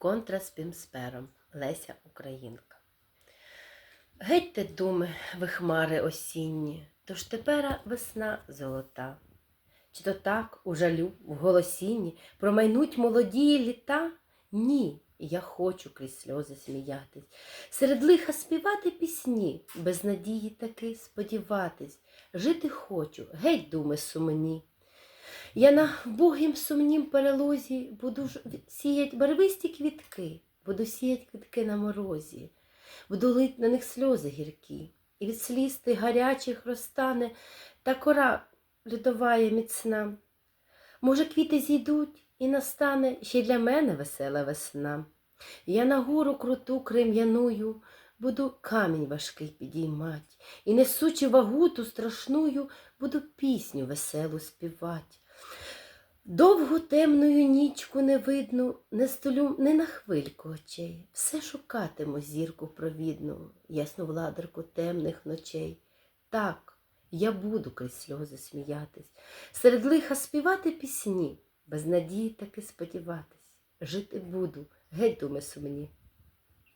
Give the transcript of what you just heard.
контраспім з пером Леся Українка. Геть те думи, ви хмари осінні, тож тепера весна золота. Чи то так у жалю, в голосінні промайнуть молоді літа? Ні, я хочу крізь сльози сміятись, серед лиха співати пісні, без надії таки сподіватись, жити хочу, геть думи сумні. Я на вбогім сумнім перелозі буду сіять барвисті квітки, буду сіять квітки на морозі, буду лить на них сльози гіркі, і від сліз тих гарячих розтане та кора льодовая міцна. Може, квіти зійдуть і настане ще й для мене весела весна. Я на гору круту крем'яную, буду камінь важкий підіймать, і несучи вагу ту страшную, буду пісню веселу співать. Довгу темною нічку не видно, не столю не на хвильку очей, все шукатиму зірку провідну, ясну владарку темних ночей. Так, я буду крізь сльози сміятись, серед лиха співати пісні, без надії таки сподіватись. Жити буду, геть думи сумні.